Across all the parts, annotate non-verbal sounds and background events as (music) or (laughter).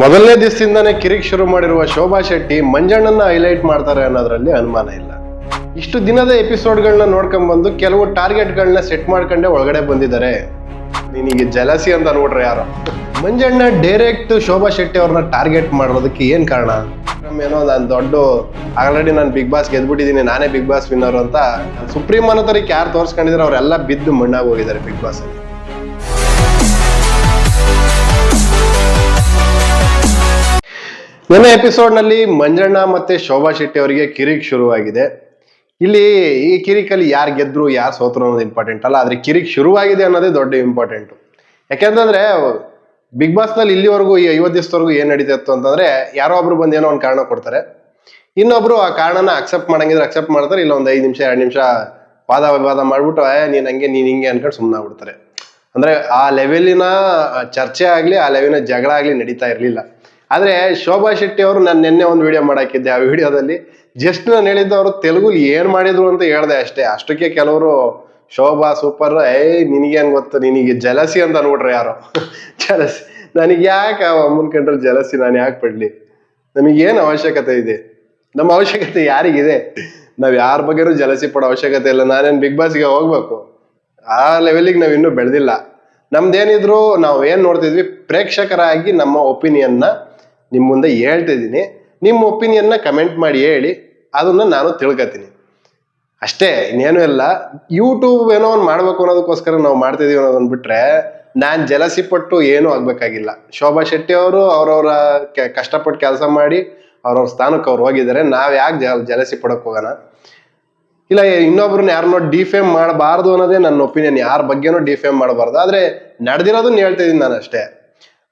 ಮೊದಲನೇ ದಿವಸದಿಂದಾನೇ ಕಿರಿಕ್ ಶುರು ಮಾಡಿರುವ ಶೋಭಾ ಶೆಟ್ಟಿ ಮಂಜಣ್ಣನ್ನ ಹೈಲೈಟ್ ಮಾಡ್ತಾರೆ ಅನ್ನೋದ್ರಲ್ಲಿ ಅನುಮಾನ ಇಲ್ಲ. ಇಷ್ಟು ದಿನದ ಎಪಿಸೋಡ್ಗಳನ್ನ ನೋಡ್ಕೊಂಡ್ಬಂದು ಕೆಲವು ಟಾರ್ಗೆಟ್ಗಳನ್ನ ಸೆಟ್ ಮಾಡ್ಕೊಂಡೆ ಒಳಗಡೆ ಬಂದಿದ್ದಾರೆ. ನಿನಗೆ ಜಲಸಿ ಅಂತ ಅನ್ಬಿಟ್ರೆ ಯಾರು? ಮಂಜಣ್ಣ ಡೈರೆಕ್ಟ್ ಶೋಭಾ ಶೆಟ್ಟಿ ಅವ್ರನ್ನ ಟಾರ್ಗೆಟ್ ಮಾಡೋದಕ್ಕೆ ಏನ್ ಕಾರಣ? ಏನೋ ನಾನು ದೊಡ್ಡ, ಆಲ್ರೆಡಿ ನಾನು ಬಿಗ್ ಬಾಸ್ ಗೆದ್ಬಿಟ್ಟಿದ್ದೀನಿ, ನಾನೇ ಬಿಗ್ ಬಾಸ್ ವಿನ್ನರ್ ಅಂತ. ಸುಪ್ರೀಂ ಅನ್ನೋ ತರಕ್ಕೆ ಯಾರು ತೋರಿಸ್ಕೊಂಡಿದ್ರೆ ಅವರೆಲ್ಲ ಬಿದ್ದು ಮಣ್ಣಾಗಿ ಹೋಗಿದ್ದಾರೆ ಬಿಗ್ ಬಾಸ್ ಅಲ್ಲಿ ನಿನ್ನೆ ಎಪಿಸೋಡ್ನಲ್ಲಿ ಮಂಜಣ್ಣ ಮತ್ತೆ ಶೋಭಾ ಶೆಟ್ಟಿ ಅವರಿಗೆ ಕಿರಿಕ್ ಶುರುವಾಗಿದೆ. ಇಲ್ಲಿ ಈ ಕಿರಿಕಲ್ಲಿ ಯಾರು ಗೆದ್ರು, ಯಾರು ಸೋತರು ಅನ್ನೋದು ಇಂಪಾರ್ಟೆಂಟ್ ಅಲ್ಲ, ಆದ್ರೆ ಕಿರಿಕ್ ಶುರುವಾಗಿದೆ ಅನ್ನೋದೇ ದೊಡ್ಡ ಇಂಪಾರ್ಟೆಂಟ್ ಯಾಕೆಂತಂದ್ರೆ, ಬಿಗ್ ಬಾಸ್ನಲ್ಲಿ ಇಲ್ಲಿವರೆಗೂ ಈ ಐವತ್ತು ದಿವಸದವರೆಗೂ ಏನ್ ನಡೀತಿತ್ತು ಅಂತಂದ್ರೆ, ಯಾರೋ ಒಬ್ರು ಬಂದು ಏನೋ ಒಂದು ಕಾರಣ ಕೊಡ್ತಾರೆ. ಇನ್ನೊಬ್ರು ಆ ಕಾರಣನ ಅಕ್ಸೆಪ್ಟ್ ಮಾಡಂಗಿದ್ರೆ ಅಕ್ಸೆಪ್ಟ್ ಮಾಡ್ತಾರೆ, ಇಲ್ಲ ಒಂದು ಐದು ನಿಮಿಷ, ಎರಡು ನಿಮಿಷ ವಾದ ವಿವಾದ ಮಾಡ್ಬಿಟ್ಟು, ಏ, ನೀನ್ ಹಂಗೆ, ನೀನ್ ಹಿಂಗೆ ಅನ್ಕೊಂಡು ಸುಮ್ಮನೆ ಆಗ್ಬಿಡ್ತಾರೆ. ಅಂದ್ರೆ ಆ ಲೆವೆಲಿನ ಚರ್ಚೆ ಆಗ್ಲಿ, ಆ ಲೆವೆಲಿನ ಜಗಳ ಆಗ್ಲಿ ನಡೀತಾ ಇರ್ಲಿಲ್ಲ. ಆದ್ರೆ ಶೋಭಾ ಶೆಟ್ಟಿ ಅವರು ನಾನು ನಿನ್ನೆ ಒಂದು ವಿಡಿಯೋ ಮಾಡಾಕಿದ್ದೆ. ಆ ವಿಡಿಯೋದಲ್ಲಿ ಜಸ್ಟ್ ನಾನು ಹೇಳಿದ್ದು ಅವರು ತೆಲುಗುಲಿ ಏನ್ ಮಾಡಿದ್ರು ಅಂತ ಹೇಳ್ದೆ ಅಷ್ಟೇ. ಅಷ್ಟಕ್ಕೆ ಕೆಲವರು ಶೋಭಾ ಸೂಪರ್ ಏ ನಿನಗೇನ್ ಗೊತ್ತು, ನಿನಗೆ ಜಲಸಿ ಅಂತ ಅನ್ಬಿಟ್ರೆ ಯಾರು. ಜಲಸಿ (laughs) ನನಗೆ ಯಾಕೆ ಕಂಡ್ರೆ ಜಲಸಿ ನಾನು ಯಾಕೆ ಪಡ್ಲಿ ನಮಗೇನು ಅವಶ್ಯಕತೆ ಇದೆ? ನಮ್ಮ ಅವಶ್ಯಕತೆ ಯಾರಿಗಿದೆ? ನಾವು ಯಾರ ಬಗ್ಗೆನೂ ಜಲಸಿ ಪಡೋ ಅವಶ್ಯಕತೆ ಇಲ್ಲ. ನಾನೇನು ಬಿಗ್ ಬಾಸ್ಗೆ ಹೋಗ್ಬೇಕು? ಆ ಲೆವೆಲಿಗೆ ನಾವು ಇನ್ನೂ ಬೆಳೆದಿಲ್ಲ. ನಮ್ದೇನಿದ್ರು ನಾವು ಏನ್ ನೋಡ್ತಿದ್ವಿ? ಪ್ರೇಕ್ಷಕರಾಗಿ ನಮ್ಮ ಒಪಿನಿಯನ್ನ ನಿಮ್ ಮುಂದೆ ಹೇಳ್ತಿದ್ದೀನಿ. ನಿಮ್ಮ ಒಪಿನಿಯನ್ನ ಕಮೆಂಟ್ ಮಾಡಿ ಹೇಳಿ, ಅದನ್ನ ನಾನು ತಿಳ್ಕೊತೀನಿ. ಅಷ್ಟೇ, ಇನ್ನೇನು ಇಲ್ಲ. ಯೂಟ್ಯೂಬ್ ಏನೋ ಒಂದು ಮಾಡ್ಬೇಕು ಅನ್ನೋದಕ್ಕೋಸ್ಕರ ನಾವು ಮಾಡ್ತಿದೀವಿ ಅನ್ನೋದನ್ನ ಬಿಟ್ರೆ ನಾನ್ ಜಲಸಿ ಪಟ್ಟು ಏನೂ ಆಗ್ಬೇಕಾಗಿಲ್ಲ. ಶೋಭಾ ಶೆಟ್ಟಿ ಅವರು ಅವ್ರವ್ರ ಕಷ್ಟಪಟ್ಟು ಕೆಲಸ ಮಾಡಿ ಅವ್ರವ್ರ ಸ್ಥಾನಕ್ಕೆ ಅವ್ರು ಹೋಗಿದ್ದಾರೆ. ನಾವ್ ಯಾಕೆ ಜಲ ಜಲಸಿ ಪಡಕ್ ಹೋಗೋಣ? ಇಲ್ಲ, ಇನ್ನೊಬ್ರನ್ನ ಯಾರನ್ನೋ ಡಿಫೇಮ್ ಮಾಡಬಾರ್ದು ಅನ್ನೋದೇ ನನ್ನ ಒಪಿನಿಯನ್ ಯಾರ ಬಗ್ಗೆನೂ ಡಿಫೇಮ್ ಮಾಡಬಾರ್ದು. ಆದ್ರೆ, ನಡೆದಿರೋದನ್ನ ಹೇಳ್ತಾ ಇದ್ದೀನಿ ನಾನು ಅಷ್ಟೇ.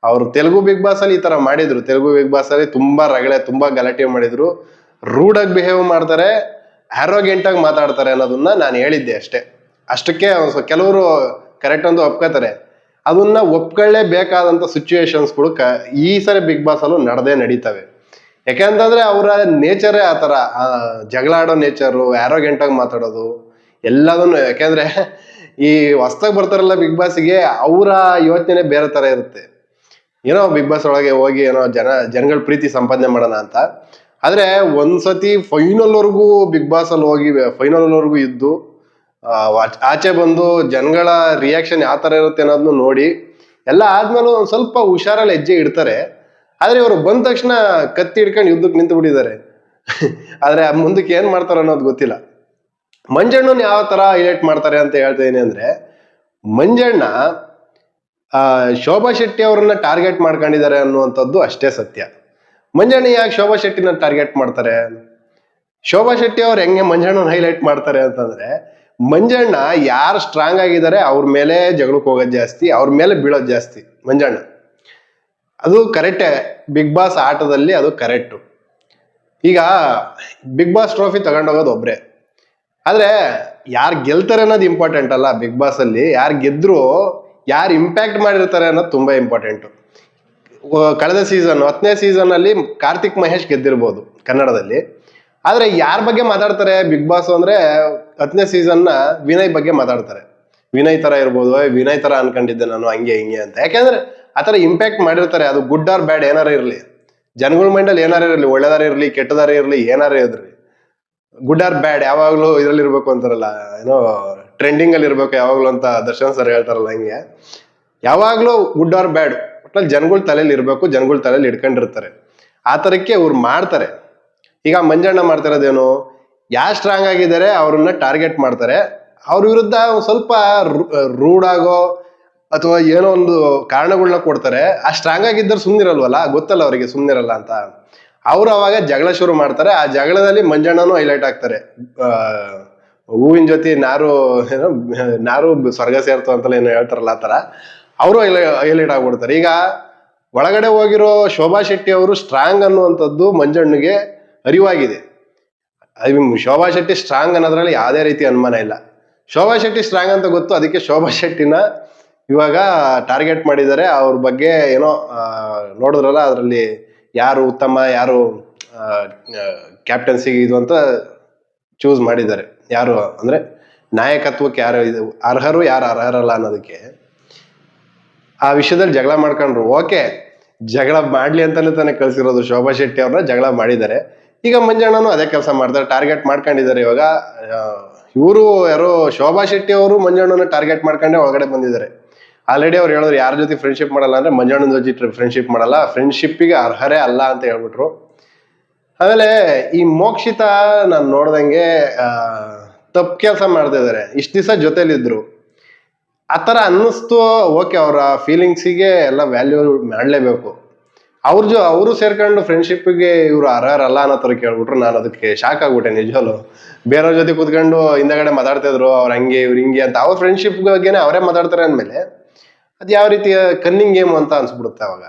ಅವ್ರು ತೆಲುಗು ಬಿಗ್ ಬಾಸ್ ಅಲ್ಲಿ ಈ ತರ ಮಾಡಿದ್ರು. ತೆಲುಗು ಬಿಗ್ ಬಾಸ್ ಅಲ್ಲಿ ತುಂಬಾ ರಗಳೆ, ತುಂಬಾ ಗಲಾಟೆ ಮಾಡಿದ್ರು. ರೂಡ್ ಆಗಿ ಬಿಹೇವ್ ಮಾಡ್ತಾರೆ ಆರೋಗ್ಯಂಟ್ ಆಗಿ ಮಾತಾಡ್ತಾರೆ ಅನ್ನೋದನ್ನ ನಾನು ಹೇಳಿದ್ದೆ ಅಷ್ಟೇ. ಅಷ್ಟಕ್ಕೆ ಕೆಲವರು ಕರೆಕ್ಟ್ ಅಂತ ಒಪ್ಕೋತಾರೆ. ಅದನ್ನ ಒಪ್ಕೊಳ್ಳೇಬೇಕಾದಂತ ಸಿಚುವೇಶನ್ಸ್ಗಳು ಕ, ಈ ಸರಿ ಬಿಗ್ ಬಾಸ್ ಅಲ್ಲೂ ನಡೆದೇ ನಡೀತವೆ. ಯಾಕೆಂತಂದ್ರೆ ಅವರ ನೇಚರೇ ಆ ತರ ಜಗಳಾಡೋ ನೇಚರು ಆರೋಗ್ಯಂಟ್ ಆಗಿ ಮಾತಾಡೋದು, ಎಲ್ಲದನ್ನು ಯಾಕೆಂದ್ರೆ ಈ ಹೊಸ್ದಾಗಿ ಬರ್ತಾರಲ್ಲ ಬಿಗ್ ಬಾಸ್ಗೆ ಅವರ ಯೋಚನೆ ಬೇರೆ ತರ ಇರುತ್ತೆ. ಏನೋ ಬಿಗ್ ಬಾಸ್ ಒಳಗೆ ಹೋಗಿ ಏನೋ ಜನ, ಜನಗಳ ಪ್ರೀತಿ ಸಂಪಾದನೆ ಮಾಡೋಣ ಅಂತ. ಆದ್ರೆ ಒಂದ್ಸತಿ ಫೈನಲ್ ವರ್ಗೂ ಬಿಗ್ ಬಾಸ್ ಅಲ್ಲಿ ಹೋಗಿ ಫೈನಲ್ ವರ್ಗೂ ಇದ್ದು ಆಚ್- ಬಂದು ಜನಗಳ ರಿಯಾಕ್ಷನ್ ಯಾವ ತರ ಇರುತ್ತೆ ಅನ್ನೋದನ್ನು ನೋಡಿ, ಎಲ್ಲ ಆದ್ಮೇಲೆ ಒಂದು ಸ್ವಲ್ಪ ಹುಷಾರಲ್ಲಿ ಹೆಜ್ಜೆ ಇಡ್ತಾರೆ. ಆದ್ರೆ ಇವರು ಬಂದ ತಕ್ಷಣ ಕತ್ತಿ ಹಿಡ್ಕೊಂಡು ಯುದ್ಧಕ್ಕೆ ನಿಂತು ಬಿಟ್ಟಿದ್ದಾರೆ. (laughs) ಆದ್ರೆ ಮುಂದಕ್ಕೆ ಏನು ಮಾಡ್ತಾರೆ ಅನ್ನೋದು ಗೊತ್ತಿಲ್ಲ. ಮಂಜಣ್ಣನ ಯಾವ ತರ ಹೈಲೈಟ್ ಮಾಡ್ತಾರೆ ಅಂತ ಹೇಳ್ತಾ ಅಂದ್ರೆ, ಮಂಜಣ್ಣ ಶೋಭಾ ಶೆಟ್ಟಿ ಅವರನ್ನ ಟಾರ್ಗೆಟ್ ಮಾಡ್ಕೊಂಡಿದ್ದಾರೆ ಅನ್ನುವಂಥದ್ದು ಅಷ್ಟೇ ಸತ್ಯ. ಮಂಜಣ್ಣ ಯಾಕೆ ಶೋಭಾ ಶೆಟ್ಟಿನ ಟಾರ್ಗೆಟ್ ಮಾಡ್ತಾರೆ? ಶೋಭಾ ಶೆಟ್ಟಿ ಅವ್ರು ಹೆಂಗೆ ಮಂಜಣ್ಣನ ಹೈಲೈಟ್ ಮಾಡ್ತಾರೆ ಅಂತಂದ್ರೆ, ಮಂಜಣ್ಣ ಯಾರು ಸ್ಟ್ರಾಂಗ್ ಆಗಿದ್ದಾರೆ ಅವ್ರ ಮೇಲೆ ಜಗಳಕ್ಕೆ ಹೋಗೋದು ಜಾಸ್ತಿ, ಅವ್ರ ಮೇಲೆ ಬೀಳೋದು ಜಾಸ್ತಿ ಮಂಜಣ್ಣ. ಅದು ಕರೆಕ್ಟೇ ಬಿಗ್ ಬಾಸ್ ಆಟದಲ್ಲಿ ಅದು ಕರೆಕ್ಟು ಈಗ ಬಿಗ್ ಬಾಸ್ ಟ್ರೋಫಿ ತಗೊಂಡೋಗೋದು ಒಬ್ರೆ. ಆದ್ರೆ ಯಾರು ಗೆಲ್ತಾರೆ ಅನ್ನೋದು ಇಂಪಾರ್ಟೆಂಟ್ ಅಲ್ಲ ಬಿಗ್ ಬಾಸ್ ಅಲ್ಲಿ. ಯಾರು ಗೆದ್ರು ಯಾರು ಇಂಪ್ಯಾಕ್ಟ್ ಮಾಡಿರ್ತಾರೆ ಅನ್ನೋದು ತುಂಬಾ ಇಂಪಾರ್ಟೆಂಟ್ ಕಳೆದ ಸೀಸನ್ ಹತ್ತನೇ ಸೀಸನ್ ಅಲ್ಲಿ ಕಾರ್ತಿಕ್ ಮಹೇಶ್ ಗೆದ್ದಿರ್ಬೋದು ಕನ್ನಡದಲ್ಲಿ. ಆದ್ರೆ ಯಾರ ಬಗ್ಗೆ ಮಾತಾಡ್ತಾರೆ ಬಿಗ್ ಬಾಸ್ ಅಂದ್ರೆ ಹತ್ತನೇ ನ ವಿನಯ್ ಬಗ್ಗೆ ಮಾತಾಡ್ತಾರೆ. ವಿನಯ್ ತರ ಇರ್ಬೋದು "ಏ, ವಿನಯ್ ತರ ಅನ್ಕೊಂಡಿದ್ದೆ ನಾನು ಹಂಗೆ ಹಿಂಗೆ ಅಂತ. ಯಾಕೆಂದ್ರೆ ಆತರ ಇಂಪ್ಯಾಕ್ಟ್ ಮಾಡಿರ್ತಾರೆ ಅದು ಗುಡ್ ಆರ್ ಬ್ಯಾಡ್ ಏನಾರು ಇರ್ಲಿ. ಜನಗಳ ಮೈಂಡಲ್ಲಿ ಏನಾರು ಇರಲಿ ಒಳ್ಳೆದಾರ ಇರ್ಲಿ ಕೆಟ್ಟದಾರ ಇರ್ಲಿ ಏನಾರ ಇದ್ರಿ ಗುಡ್ ಆರ್ ಬ್ಯಾಡ್ ಯಾವಾಗ್ಲೂ ಇದ್ರಲ್ಲಿ ಇರ್ಬೇಕು ಅಂತಾರಲ್ಲ ಏನೋ ಟ್ರೆಂಡಿಂಗ್ ಅಲ್ಲಿ ಇರ್ಬೇಕು ಯಾವಾಗ್ಲೂ ಅಂತ ದರ್ಶನ್ ಸರ್ ಹೇಳ್ತಾರಲ್ಲ ಹಂಗೆ. ಯಾವಾಗ್ಲೂ ಗುಡ್ ಆರ್ ಬ್ಯಾಡ್ ಒಟ್ನಲ್ಲಿ ಜನಗಳ ತಲೆಯಲ್ಲಿ ಇರ್ಬೇಕು, ಜನಗಳ ತಲೆಯಲ್ಲಿ ಇಟ್ಕೊಂಡಿರ್ತಾರೆ. ಆ ತರಕ್ಕೆ ಇವ್ರು ಮಾಡ್ತಾರೆ. ಈಗ ಮಂಜಣ್ಣ ಮಾಡ್ತಿರೋದೇನು? ಯಾರು ಸ್ಟ್ರಾಂಗ್ ಆಗಿದ್ದಾರೆ ಅವ್ರನ್ನ ಟಾರ್ಗೆಟ್ ಮಾಡ್ತಾರೆ. ಅವ್ರ ವಿರುದ್ಧ ಸ್ವಲ್ಪ ರೂಡ್ ಆಗೋ ಅಥವಾ ಏನೋ ಒಂದು ಕಾರಣಗಳನ್ನ ಕೊಡ್ತಾರೆ. ಆ ಸ್ಟ್ರಾಂಗ್ ಆಗಿದ್ದರು ಸುಮ್ಮನಿರಲ್ವಲ್ಲ ಗೊತ್ತಲ್ಲ ಅವರಿಗೆ ಸುಮ್ಮನಿರಲ್ಲ ಅಂತ. ಅವ್ರು ಅವಾಗ ಜಗಳ ಶುರು ಮಾಡ್ತಾರೆ. ಆ ಜಗಳದಲ್ಲಿ ಮಂಜಣ್ಣನೂ ಹೈಲೈಟ್ ಆಗ್ತಾರೆ. ಹೂವಿನ ಜೊತೆ ನಾರು, ಏನೋ, ನಾರು ಸ್ವರ್ಗ ಸೇರ್ತು ಅಂತಲೇ ಏನೋ ಹೇಳ್ತಾರಲ್ಲ ಆ ಥರ, ಅವರು ಹೈಲೈಟ್ ಆಗ್ಬಿಡ್ತಾರೆ. ಈಗ ಒಳಗಡೆ ಹೋಗಿರೋ ಶೋಭಾ ಶೆಟ್ಟಿ ಅವರು ಸ್ಟ್ರಾಂಗ್ ಅನ್ನುವಂಥದ್ದು ಮಂಜಣ್ಣಗೆ ಅರಿವಾಗಿದೆ. ಶೋಭಾ ಶೆಟ್ಟಿ ಸ್ಟ್ರಾಂಗ್ ಅನ್ನೋದ್ರಲ್ಲಿ ಯಾವುದೇ ರೀತಿ ಅನುಮಾನ ಇಲ್ಲ. ಶೋಭಾ ಶೆಟ್ಟಿ ಸ್ಟ್ರಾಂಗ್ ಅಂತ ಗೊತ್ತು, ಅದಕ್ಕೆ ಶೋಭಾ ಶೆಟ್ಟಿನ ಇವಾಗ ಟಾರ್ಗೆಟ್ ಮಾಡಿದ್ದಾರೆ. ಅವ್ರ ಬಗ್ಗೆ ಏನೋ ನೋಡಿದ್ರಲ್ಲ ಅದರಲ್ಲಿ ಯಾರು ಉತ್ತಮ, ಯಾರು ಕ್ಯಾಪ್ಟನ್ಸಿಗೆ ಇದು ಅಂತ ಚೂಸ್ ಮಾಡಿದ್ದಾರೆ. ಯಾರು ಅಂದ್ರೆ ನಾಯಕತ್ವಕ್ಕೆ ಯಾರು ಇದು ಅರ್ಹರು ಯಾರು ಅರ್ಹರಲ್ಲ ಅನ್ನೋದಕ್ಕೆ ಆ ವಿಷಯದಲ್ಲಿ ಜಗಳ ಮಾಡ್ಕೊಂಡ್ರು. ಓಕೆ, ಜಗಳ ಮಾಡ್ಲಿ ಅಂತಾನೆ ತಾನೇ ಕಳ್ಸಿರೋದು ಶೋಭಾ ಶೆಟ್ಟಿ ಅವ್ರನ್ನ ಜಗಳ ಮಾಡಿದ್ದಾರೆ. ಈಗ ಮಂಜಣ್ಣನು ಅದೇ ಕೆಲಸ ಮಾಡ್ತಾರೆ ಟಾರ್ಗೆಟ್ ಮಾಡ್ಕೊಂಡಿದ್ದಾರೆ ಇವಾಗ. ಇವರು ಯಾರೋ ಶೋಭಾ ಶೆಟ್ಟಿ ಅವರು ಮಂಜಣ್ಣನ ಟಾರ್ಗೆಟ್ ಮಾಡ್ಕೊಂಡೇ ಒಳಗಡೆ ಬಂದಿದ್ದಾರೆ. ಆಲ್ರೆಡಿ ಅವ್ರು ಹೇಳಿದ್ರು, ಯಾರ ಜೊತೆ ಫ್ರೆಂಡ್ಶಿಪ್ ಮಾಡಲ್ಲ ಅಂದ್ರೆ ಮಂಜಣ್ಣನ ಜೊತೆ ಫ್ರೆಂಡ್ಶಿಪ್ ಮಾಡಲ್ಲ ಫ್ರೆಂಡ್ಶಿಪ್ಪಿಗೆ ಅರ್ಹರೇ ಅಲ್ಲ ಅಂತ ಹೇಳ್ಬಿಟ್ರು. ಆಮೇಲೆ ಈ ಮೋಕ್ಷಿತ ನಾನು ನೋಡ್ದಂಗೆ ತಪ್ಪು ಕೆಲಸ ಮಾಡ್ತಿದ್ದಾರೆ ಇಷ್ಟು ದಿವಸ ಜೊತೆಲಿದ್ರು. ಆ ಥರ ಅನ್ನಿಸ್ತು, ಓಕೆ ಅವರ ಫೀಲಿಂಗ್ಸಿಗೆ ಎಲ್ಲ ವ್ಯಾಲ್ಯೂ ಮಾಡಲೇಬೇಕು. ಅವ್ರ ಜೊ, ಅವರು ಸೇರ್ಕೊಂಡು ಫ್ರೆಂಡ್ಶಿಪ್ಗೆ ಇವರು ಅರ್ಹರಲ್ಲ ಅನ್ನೋ ಥರ ಕೇಳ್ಬಿಟ್ರು. ನಾನು ಅದಕ್ಕೆ ಶಾಕ್ ಆಗ್ಬಿಟ್ಟೆ ನಿಜವಲ್ಲೂ ಬೇರೆಯವ್ರ ಜೊತೆ ಕೂತ್ಕೊಂಡು ಹಿಂದೆಗಡೆ ಮಾತಾಡ್ತಿದ್ರು ಅವ್ರು ಹಂಗೆ, ಇವ್ರು ಹಿಂಗೆ ಅಂತ. ಅವ್ರ ಫ್ರೆಂಡ್ಶಿಪ್ ಬಗ್ಗೆನೇ ಅವರೇ ಮಾತಾಡ್ತಾರೆ ಅಂದಮೇಲೆ, ಅದು ಯಾವ ರೀತಿಯ ಕನ್ನಿಂಗ್ ಗೇಮ್ ಅಂತ ಅನ್ಸ್ಬಿಡುತ್ತೆ ಅವಾಗ.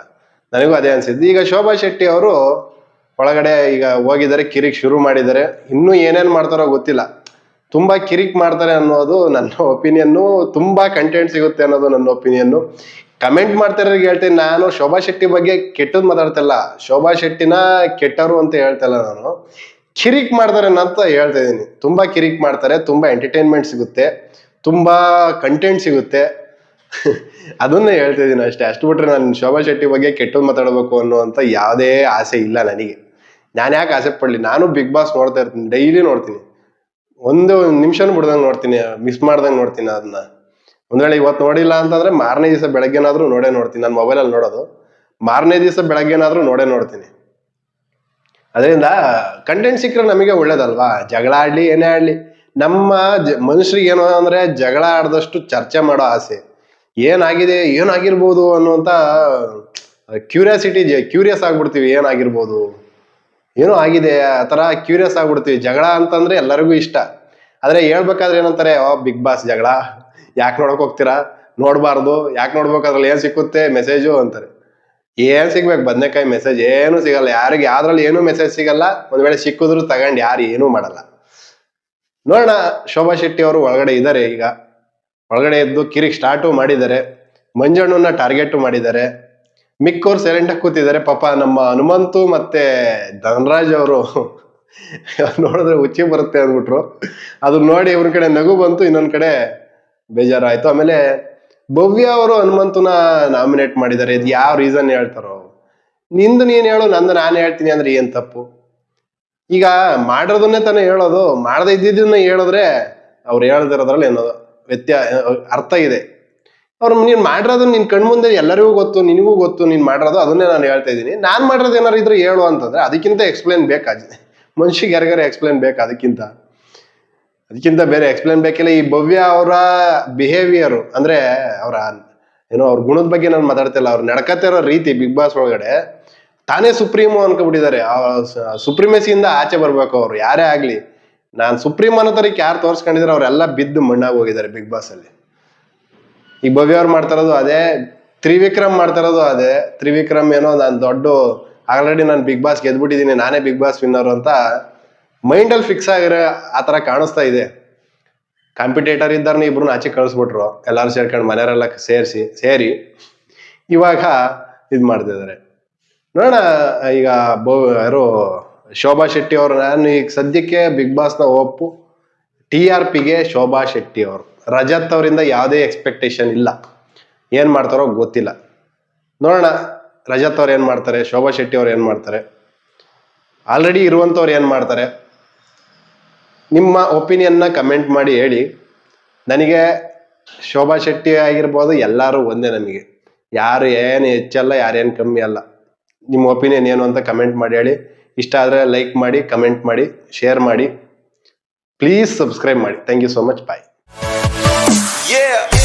ನನಗೂ ಅದೇ ಅನ್ಸಿದ್ದು. ಈಗ ಶೋಭಾ ಶೆಟ್ಟಿ ಅವರು ಒಳಗಡೆ ಈಗ ಹೋಗಿದ್ದಾರೆ, ಕಿರಿಕ್ ಶುರು ಮಾಡಿದ್ದಾರೆ. ಇನ್ನೂ ಏನೇನು ಮಾಡ್ತಾರೋ ಗೊತ್ತಿಲ್ಲ. ತುಂಬಾ ಕಿರಿಕ್ ಮಾಡ್ತಾರೆ ಅನ್ನೋದು ನನ್ನ ಒಪಿನಿಯನ್ನು ತುಂಬಾ ಕಂಟೆಂಟ್ ಸಿಗುತ್ತೆ ಅನ್ನೋದು ನನ್ನ ಒಪಿನಿಯನ್ನು ಕಮೆಂಟ್ ಮಾಡ್ತಾರಿಗೆ ಹೇಳ್ತೀನಿ, ನಾನು ಶೋಭಾ ಶೆಟ್ಟಿ ಬಗ್ಗೆ ಕೆಟ್ಟದ್ ಮಾತಾಡ್ತಿಲ್ಲ. ಶೋಭಾ ಶೆಟ್ಟಿನ ಕೆಟ್ಟರು ಅಂತ ಹೇಳ್ತಿಲ್ಲ ನಾನು. ಕಿರಿಕ್ ಮಾಡ್ತಾರೆ ಅಂತ ಹೇಳ್ತಾ ಇದ್ದೀನಿ ತುಂಬಾ ಕಿರಿಕ್ ಮಾಡ್ತಾರೆ, ತುಂಬಾ ಎಂಟರ್ಟೈನ್ಮೆಂಟ್ ಸಿಗುತ್ತೆ, ತುಂಬಾ ಕಂಟೆಂಟ್ ಸಿಗುತ್ತೆ. (laughs) ಅದನ್ನ ಹೇಳ್ತಾ ಇದ್ದೀನಿ ಅಷ್ಟೇ. ಅಷ್ಟು ಬಿಟ್ರೆ ನಾನು ಶೋಭಾ ಶೆಟ್ಟಿ ಬಗ್ಗೆ ಕೆಟ್ಟದ್ ಮಾತಾಡಬೇಕು ಅಂತ ಯಾವುದೇ ಆಸೆ ಇಲ್ಲ ನನಗೆ. ನಾನು ಯಾಕೆ ಆಸೆ ಪಡ್ಲಿ? ನಾನು ಬಿಗ್ ಬಾಸ್ ನೋಡ್ತಾ ಇರ್ತೀನಿ ಡೈಲಿ ನೋಡ್ತೀನಿ. ಒಂದು ನಿಮಿಷನೂ ಬಿಡ್ದಂಗೆ ನೋಡ್ತೀನಿ ಮಿಸ್ ಮಾಡ್ದಂಗೆ ನೋಡ್ತೀನಿ ಅದನ್ನ ಒಂದ್ ವೇಳೆ ಇವತ್ತು ನೋಡಿಲ್ಲ ಅಂತಂದ್ರೆ ಮಾರನೇ ದಿವಸ ಬೆಳಗ್ಗೆನಾದರೂ ನೋಡೇ ನೋಡ್ತೀನಿ ನನ್ನ ಮೊಬೈಲಲ್ಲಿ ನೋಡೋದು. ಮಾರನೇ ದಿವಸ ಬೆಳಗ್ಗೆನಾದ್ರೂ ನೋಡೇ ನೋಡ್ತೀನಿ. ಅದರಿಂದ ಕಂಟೆಂಟ್ ಸಿಕ್ಕರೆ ನಮಗೆ ಒಳ್ಳೇದಲ್ವಾ? ಜಗಳ ಆಡ್ಲಿ, ಏನೇ ಆಡ್ಲಿ. ನಮ್ಮ ಜ, ಮನುಷ್ಯರಿಗೆ ಏನು ಅಂದ್ರೆ ಜಗಳ ಆಡ್ದಷ್ಟು ಚರ್ಚೆ ಮಾಡೋ ಆಸೆ. ಏನಾಗಿದೆ, ಏನಾಗಿರ್ಬೋದು ಅನ್ನುವಂಥ ಕ್ಯೂರಿಯಾಸಿಟಿ ಕ್ಯೂರಿಯಸ್ ಆಗ್ಬಿಡ್ತೀವಿ, ಏನಾಗಿರ್ಬೋದು. ಏನೋ ಆಗಿದೆ, ಆ ಥರ ಕ್ಯೂರಿಯಸ್ ಆಗ್ಬಿಡ್ತೀವಿ. ಜಗಳ ಅಂತಂದ್ರೆ ಎಲ್ಲರಿಗೂ ಇಷ್ಟ. ಆದ್ರೆ ಹೇಳ್ಬೇಕಾದ್ರೆ ಏನಂತಾರೆ, ಓ ಬಿಗ್ ಬಾಸ್ ಜಗಳ. ಯಾಕೆ ನೋಡಕ್ ಹೋಗ್ತೀರಾ? ನೋಡಬಾರ್ದು. ಯಾಕೆ ನೋಡ್ಬೇಕಾದ್ರಲ್ಲಿ ಏನು ಸಿಕ್ಕುತ್ತೆ? ಮೆಸೇಜು ಅಂತಾರೆ. ಏನ್ ಸಿಗ್ಬೇಕು? ಬದನೆಕಾಯಿ ಮೆಸೇಜ್ ಏನು ಸಿಗಲ್ಲ. ಯಾರಿಗೆ ಯಾವ್ದ್ರಲ್ಲಿ ಏನೂ ಮೆಸೇಜ್ ಸಿಗಲ್ಲ. ಒಂದ್ ವೇಳೆ ಸಿಕ್ಕಿದ್ರು ತಗೊಂಡು ಯಾರು ಏನೂ ಮಾಡಲ್ಲ. ನೋಡೋಣ, ಶೋಭಾ ಶೆಟ್ಟಿ ಅವರು ಒಳಗಡೆ ಇದ್ದಾರೆ ಈಗ. ಒಳಗಡೆ ಎದ್ದು ಕಿರಿಕ್ ಸ್ಟಾರ್ಟು ಮಾಡಿದ್ದಾರೆ. ಮಂಜಣ್ಣನ ಟಾರ್ಗೆಟ್ ಮಾಡಿದ್ದಾರೆ. ಮಿಕ್ಕವ್ರು ಸೈಲೆಂಟ್ ಆಗಿ ಕೂತಿದ್ದಾರೆ. ಪಾಪ ನಮ್ಮ ಹನುಮಂತು ಮತ್ತೆ ಧನರಾಜ್ ಅವರು (laughs) ನೋಡಿದ್ರೆ ಹುಚ್ಚಿ ಬರುತ್ತೆ ಅಂದ್ಬಿಟ್ರು. ಅದನ್ನ ನೋಡಿ ಇವ್ರ ಕಡೆ ನಗು ಬಂತು, ಇನ್ನೊಂದ್ ಕಡೆ ಬೇಜಾರಾಯ್ತು. ಆಮೇಲೆ ಭವ್ಯ ಅವರು ಹನುಮಂತನ ನಾಮಿನೇಟ್ ಮಾಡಿದ್ದಾರೆ. ಇದು ಯಾವ ರೀಸನ್ ಹೇಳ್ತಾರೋ? ನಿಂದು ನೀನ್ ಹೇಳು, ನಂದು ನಾನು ಹೇಳ್ತೀನಿ ಅಂದ್ರೆ ಏನ್ ತಪ್ಪು? ಈಗ ಮಾಡಿರೋದನ್ನೇ ತಾನೇ ಹೇಳೋದು. ಮಾಡದೇ ಇದ್ದಿದ್ದನ್ನ ಹೇಳಿದ್ರೆ ಅವ್ರು ಹೇಳದಿರೋದ್ರಲ್ಲಿ ಏನೋ ವ್ಯತ್ಯ ಅರ್ಥ ಇದೆ. ಅವ್ರು ನೀನು ಮಾಡಿರೋದು ನಿನ್ ಕಣ್ಮುಂದೆ ಎಲ್ಲರಿಗೂ ಗೊತ್ತು, ನಿನಗೂ ಗೊತ್ತು, ನೀನು ಮಾಡಿರೋದು ಅದನ್ನೇ ನಾನು ಹೇಳ್ತಾ ಇದ್ದೀನಿ. ನಾನು ಮಾಡಿರೋದು ಏನಾರು ಇದ್ರೆ ಹೇಳು ಅಂತಂದ್ರೆ ಅದಕ್ಕಿಂತ ಎಕ್ಸ್ಪ್ಲೇನ್ ಬೇಕಾಗಿದೆ ಮನುಷ್ಯಗೆ ಯಾರಿಗಾರು ಎಕ್ಸ್ಪ್ಲೇನ್ ಬೇಕು ಅದಕ್ಕಿಂತ? ಅದಕ್ಕಿಂತ ಬೇರೆ ಎಕ್ಸ್ಪ್ಲೇನ್ ಬೇಕಿಲ್ಲ. ಈ ಭವ್ಯ ಅವರ ಬಿಹೇವಿಯರು ಅಂದ್ರೆ ಅವರ ಏನೋ ಅವ್ರ ಗುಣದ ಬಗ್ಗೆ ನಾನು ಮಾತಾಡ್ತಿಲ್ಲ ಅವ್ರು ನಡ್ಕತ್ತಿರೋ ರೀತಿ ಬಿಗ್ ಬಾಸ್ ಒಳಗಡೆ, ತಾನೇ ಸುಪ್ರೀಮು ಅನ್ಕೊಬಿಟ್ಟಿದ್ದಾರೆ ಸುಪ್ರೀಮೆಸಿಯಿಂದ ಆಚೆ ಬರ್ಬೇಕು ಅವ್ರು. ಯಾರೇ ಆಗ್ಲಿ, ನಾನು ಸುಪ್ರೀಂ ಅನ್ನೋ ತರಕ್ಕೆ ಯಾರು ತೋರಿಸ್ಕೊಂಡಿದ್ರೆ ಅವರೆಲ್ಲ ಬಿದ್ದು ಮಣ್ಣಾಗಿ ಹೋಗಿದ್ದಾರೆ ಬಿಗ್ ಬಾಸಲ್ಲಿ ಈಗ ಭವ್ಯ ಅವ್ರು ಮಾಡ್ತಾ ಇರೋದು ಅದೇ ತ್ರಿವಿಕ್ರಮ್ ಮಾಡ್ತಾ ಇರೋದು ಅದೇ. ತ್ರಿವಿಕ್ರಮ್ ಏನೋ ನಾನು ದೊಡ್ಡ ಆಲ್ರೆಡಿ ನಾನು ಬಿಗ್ ಬಾಸ್ ಗೆದ್ಬಿಟ್ಟಿದ್ದೀನಿ, ನಾನೇ ಬಿಗ್ ಬಾಸ್ ವಿನ್ನರ್ ಅಂತ ಮೈಂಡಲ್ಲಿ ಫಿಕ್ಸ್ ಆಗಿರೋ ಆ ಥರ ಕಾಣಿಸ್ತಾ ಇದೆ. ಕಾಂಪಿಟೇಟರ್ ಇದ್ದಾರನ್ನ ಇಬ್ರು ಆಚೆ ಕಳಿಸ್ಬಿಟ್ರು, ಎಲ್ಲರೂ ಸೇರ್ಕೊಂಡು ಮನೆಯವರೆಲ್ಲ ಸೇರಿಸಿ, ಸೇರಿ ಇವಾಗ ಇದು ಮಾಡ್ತಿದ್ದಾರೆ ನೋಡೋಣ, ಈಗ ಯಾರು ಶೋಭಾ ಶೆಟ್ಟಿ ಅವರು, ನಾನು ಈಗ ಸದ್ಯಕ್ಕೆ ಬಿಗ್ ಬಾಸ್ನ ಒಪ್ಪು ಟಿ ಆರ್ ಪಿಗೆ ಶೋಭಾ ಶೆಟ್ಟಿ ಅವರು. ರಜತ್ ಅವರಿಂದ ಯಾವುದೇ ಎಕ್ಸ್ಪೆಕ್ಟೇಷನ್ ಇಲ್ಲ. ಏನು ಮಾಡ್ತಾರೋ ಗೊತ್ತಿಲ್ಲ. ನೋಡೋಣ, ರಜತ್ ಅವ್ರು ಏನು ಮಾಡ್ತಾರೆ, ಶೋಭಾ ಶೆಟ್ಟಿ ಅವ್ರು ಏನು ಮಾಡ್ತಾರೆ. ಆಲ್ರೆಡಿ ಇರುವಂಥವ್ರು ಏನು ಮಾಡ್ತಾರೆ? ನಿಮ್ಮ ಒಪಿನಿಯನ್ನ ಕಮೆಂಟ್ ಮಾಡಿ ಹೇಳಿ. ನನಗೆ ಶೋಭಾ ಶೆಟ್ಟಿ ಆಗಿರ್ಬೋದು, ಎಲ್ಲರೂ ಒಂದೇ ನಮಗೆ. ಯಾರು ಏನು ಹೆಚ್ಚಲ್ಲ ಯಾರೇನು ಕಮ್ಮಿ ಅಲ್ಲ. ನಿಮ್ಮ ಒಪಿನಿಯನ್ ಏನು ಅಂತ ಕಮೆಂಟ್ ಮಾಡಿ ಹೇಳಿ. ಇಷ್ಟ ಆದರೆ ಲೈಕ್ ಮಾಡಿ ಕಮೆಂಟ್ ಮಾಡಿ ಶೇರ್ ಮಾಡಿ. ಪ್ಲೀಸ್ ಸಬ್ಸ್ಕ್ರೈಬ್ ಮಾಡಿ. Thank you so much bye Yeah.